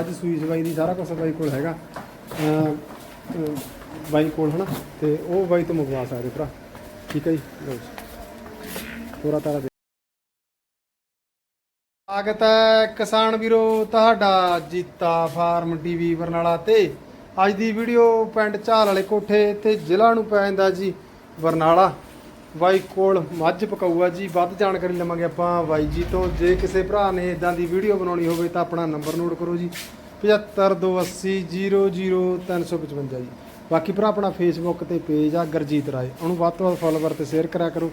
ਅੱਜ ਸੂਈ ਸਵਾਈ ਦੀ ਸਾਰਾ ਕੁਝ ਬਾਈ ਕੋਲ ਹੈਗਾ। ਬਾਈ ਕੋਲ ਹਨਾ, ਤੇ ਉਹ ਬਾਈ ਤੋਂ ਮੰਗਵਾ ਸਕਦੇ ਭਰਾ। ਠੀਕ ਹੈ ਜੀ, ਲਓ ਪੂਰਾ ਤਾਰਾ ਦੇ। ਹੈ ਕਿਸਾਨ ਵੀਰੋ, ਤੁਹਾਡਾ ਜੀਤਾ ਫਾਰਮ ਟੀਵੀ ਬਰਨਾਲਾ ਤੇ। ਅੱਜ ਦੀ ਵੀਡੀਓ ਪਿੰਡ ਝਾਲ ਵਾਲੇ ਕੋਠੇ ਤੇ ਜ਼ਿਲ੍ਹਾ ਨੂੰ ਪੈ ਜਾਂਦਾ ਜੀ ਬਰਨਾਲਾ। ਬਾਈ ਕੋਲ ਮੱਝ ਪਕਾਊਆ ਜੀ ਵੱਧ ਜਾਣਕਾਰੀ ਲਵਾਂਗੇ ਆਪਾਂ ਬਾਈ ਜੀ ਤੋਂ। ਜੇ ਕਿਸੇ ਭਰਾ ਨੇ ਇਦਾਂ ਦੀ ਵੀਡੀਓ ਬਣਾਉਣੀ ਹੋਵੇ ਤਾਂ ਆਪਣਾ ਨੰਬਰ ਨੋਟ ਕਰੋ ਜੀ 7528000355 ਜੀ। ਬਾਕੀ ਭਰਾ ਆਪਣਾ ਫੇਸਬੁੱਕ ਤੇ ਪੇਜ ਆ ਗਰਜੀਤ ਰਾਏ। ਉਹਨੂੰ ਵੱਧ ਤੋਂ ਵੱਧ ਫੋਲੋਵਰ ਤੇ ਸ਼ੇਅਰ ਕਰਿਆ ਕਰੋ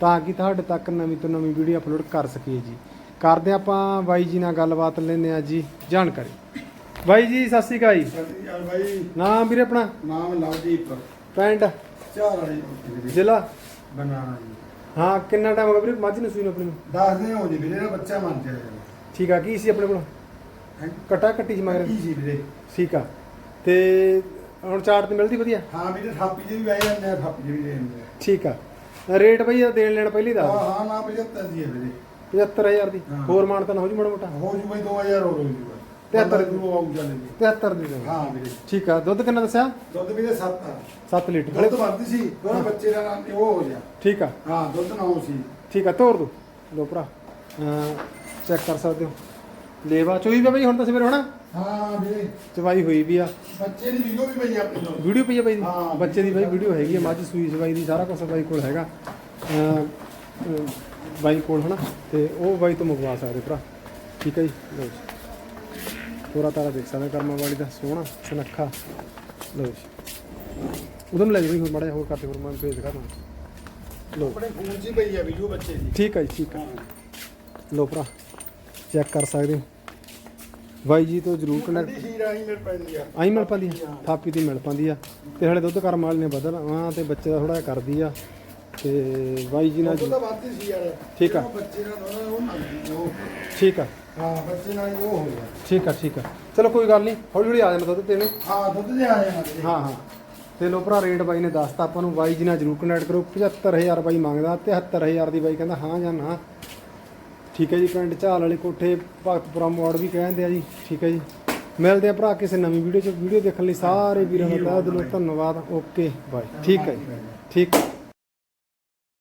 ਤਾਂ ਕਿ ਤੁਹਾਡੇ ਤੱਕ ਨਵੀਂ ਤੋਂ ਨਵੀਂ ਵੀਡੀਓ ਅਪਲੋਡ ਕਰ ਸਕੀਏ ਜੀ। ਕਰਦੇ ਆਪਾਂ ਬਾਈ ਜੀ ਨਾਲ ਗੱਲਬਾਤ ਲੈਂਦੇ ਆ ਜੀ ਜਾਣਕਾਰੀ। ਬਾਈ ਜੀ ਸਤਿ ਸ਼੍ਰੀ ਅਕਾਲ ਜੀ। ਬਾਈ। ਨਾਮ ਵੀਰੇ ਆਪਣਾ? ਨਾਮ ਲਵਦੀਪ। ਪਿੰਡ? ਚਾਰ ਵਾਲੀ। ਜ਼ਿਲ੍ਹਾ? ਬਣਾਣਾ ਜੀ। ਹਾਂ ਕਿੰਨਾ ਟਾਈਮ ਹੋ ਗਿਆ ਵੀਰੇ? ਮੱਝ ਨੂੰ ਸੂਈ ਨੂੰ ਆਪਣੀ ਨੂੰ? ਦੱਸ ਦਿਨ ਹੋ ਜੀ ਵੀਰੇ ਬੱਚਾ ਮਰ ਜਾਏਗਾ ਠੀਕ ਆ ਕੀ ਸੀ ਆਪਣੇ ਕੋਲ? ਹੈ? ਕਟਾ ਕੱਟੀ ਸੀ ਮਗਰ? ਕੀ ਸੀ ਵੀਰੇ। ਠੀਕ ਆ। ਤੇ ਹੁਣ ਚਾਟ ਤੇ ਮਿਲਦੀ ਵਧੀਆ? ਹਾਂ ਵੀਰੇ ਥਾਪੀ ਜੀ ਵੀ ਵਹਿ ਜਾਂਦੇ ਆ ਥਾਪੀ ਜੀ ਵੀ ਦੇ ਦਿੰਦੇ ਠੀਕ ਆ। ਰੇਟ ਬਈ ਇਹਦਾ ਦੇਣ ਲੈਣ ਪਹਿਲੀ ਆ ਦਾ? ਹਾਂ ਹਾਂ ਨਾ 75 ਜੀ ਹੈ ਵੀਰੇ। 75000 ਦੀ। ਹਾਂ। ਹੋਰ ਮਾਨ ਤਾਂ ਹੋ ਜੂ ਮੋਟਾ ਮੋਟਾ? ਹੋ ਜੂ ਬਈ 2000 ਹੋਰ ਹੋ ਜੂਗਾ। 73 ਨੂੰ ਆਉ ਚੱਲੇ ਜੀ 73 ਦੀ ਦੇ ਹਾਂ ਵੀਰੇ। ਠੀਕ ਆ ਦੁੱਧ ਕਿੰਨਾ ਦੱਸਿਆ? ਦੁੱਧ ਵੀਰੇ 7 ਆ। 7 ਲੀਟਰ। ਦੁੱਧ ਵੱਧਦੀ ਸੀ ਦੋਨੋਂ ਬੱਚੇ ਦਾ ਨਾਮ ਉਹ ਹੋ ਗਿਆ। ਠੀਕ ਆ। ਹਾਂ ਦੁੱਧ ਨਾ ਹੋ ਸੀ। ਠੀਕ ਆ ਤੋਰ ਦੋ। ਲੋ ਭਰਾ ਚੈੱਕ ਕਰ ਸਕਦੇ ਹੋ। ਲੇਵਾ ਚੋਈ ਵੀ ਬਈ ਹੁਣ ਤਾਂ ਸਵੇਰ ਹੋਣਾ ਹਾਂ ਵੀਰੇ। ਚਵਾਈ ਹੋਈ ਵੀ ਆ। ਬੱਚੇ ਦੀ ਵੀਡੀਓ ਵੀ ਪਈ ਆ ਆਪਣੀ ਕੋਲ। ਵੀਡੀਓ ਪਈ ਆ ਬਾਈ ਹਾਂ, ਬੱਚੇ ਦੀ ਬਾਈ ਵੀਡੀਓ ਹੈਗੀ ਆ ਮੱਝ ਸੂਈ ਸਵਾਈ ਦੀ ਸਾਰਾ ਕੁਝ ਬਾਈ ਕੋਲ ਹੈਗਾ। ਬਾਈ ਕੋਲ ਹਨਾ? ਤੇ ਉਹ ਬਾਈ ਤੋਂ ਮੰਗਵਾ ਸਕਦੇ ਭਰਾ। ਠੀਕ ਹੈ ਜੀ ਲਓ ਜੀ। ਪੂਰਾ ਤਾਰਾ ਦੇਖ ਸਕਦੇ ਕਰਮਾ ਵਾਲੀ ਦਾ ਸੋਹਣਾ ਸੁਨੱਖਾ। ਲਓ ਜੀ। ਉਦੋਂ ਲੈ ਜਾਓ ਹੋਰ ਮਾੜਾ ਹੋਰ ਕਰਦੇ ਹੋਰ ਮੈਂ ਭੇਜ ਦਿਖਾਣਾ ਲਓ। ਆਪਣੇ ਫੋਨ 'ਚ ਹੀ ਪਈ ਆ ਵੀਡੀਓ ਬੱਚੇ ਦੀ। ਠੀਕ ਹੈ ਜੀ ਠੀਕ ਹੈ ਲਓ ਭਰਾ ਚੈੱਕ ਕਰ ਸਕਦੇ ਹੋ। ਬਾਈ ਜੀ ਤੋਂ ਜਰੂਰ ਕਨੈਕਟ ਖੀਰ ਆਈ ਮਿਲ ਪੈਂਦੀ ਆ। ਆਈ ਮਿਲ ਪਾਉਂਦੀ ਆ ਥਾਪੀ ਦੀ ਮਿਲ ਪਾਉਂਦੀ ਆ। ਤੇ ਹਲੇ ਦੁੱਧ ਕਰਮ ਵਾਲੀ ਨੇ ਬਦਲ ਆ ਤੇ ਬੱਚੇ ਦਾ ਥੋੜਾ ਜਿਹਾ ਕਰਦੀ ਆ। ਤੇ ਬਾਈ ਜੀ ਨਾਲ ਠੀਕ ਆ। ਬੱਚੇ ਨਾਲ ਉਹ। ਠੀਕ ਆ। ਹਾਂ ਬੱਚੇ ਨਾਲ ਉਹ ਹੋ ਗਿਆ। ਠੀਕ ਆ ਠੀਕ ਆ। ਚਲੋ ਕੋਈ ਗੱਲ ਨਹੀਂ ਹੌਲੀ ਹੌਲੀ ਆ ਜਾਣਾ ਦੁੱਧ ਦੇਣੇ ਹਾਂ ਦੁੱਧ ਦੇ ਆ ਜਾਣਾ ਵੀਰੇ। ਹਾਂ ਹਾਂ। ਤੇ ਲੋ ਭਰਾ ਰੇਟ ਬਾਈ ਨੇ ਦੱਸਤਾ। ਆਪਾਂ ਨੂੰ ਬਾਈ ਜੀ ਨਾਲ ਜਰੂਰ ਕਨੈਕਟ ਕਰੋ। 75000 ਬਾਈ ਮੰਗਦਾ 73000 ਦੀ ਬਾਈ ਕਹਿੰਦਾ ਹਾਂ ਜਾਂ ਨਾ। ਠੀਕ ਹੈ ਜੀ ਪਿੰਡ ਝਾਲ ਵਾਲੇ ਕੋਠੇ ਭਗਤਪੁਰਾ ਮੋੜ ਵੀ ਕਹਿੰਦੇ ਆ ਜੀ। ਠੀਕ ਹੈ ਜੀ। ਮਿਲਦੇ ਆ ਭਰਾ ਕਿਸੇ ਨਵੀਂ ਵੀਡੀਓ ਚ। ਵੀਡੀਓ ਦੇਖਣ ਲਈ ਸਾਰੇ ਵੀਰਾਂ ਦਾ ਤਹਿ ਦਿਲੋਂ ਧੰਨਵਾਦ। Okay bye. ਠੀਕ ਹੈ ਜੀ। ਠੀਕ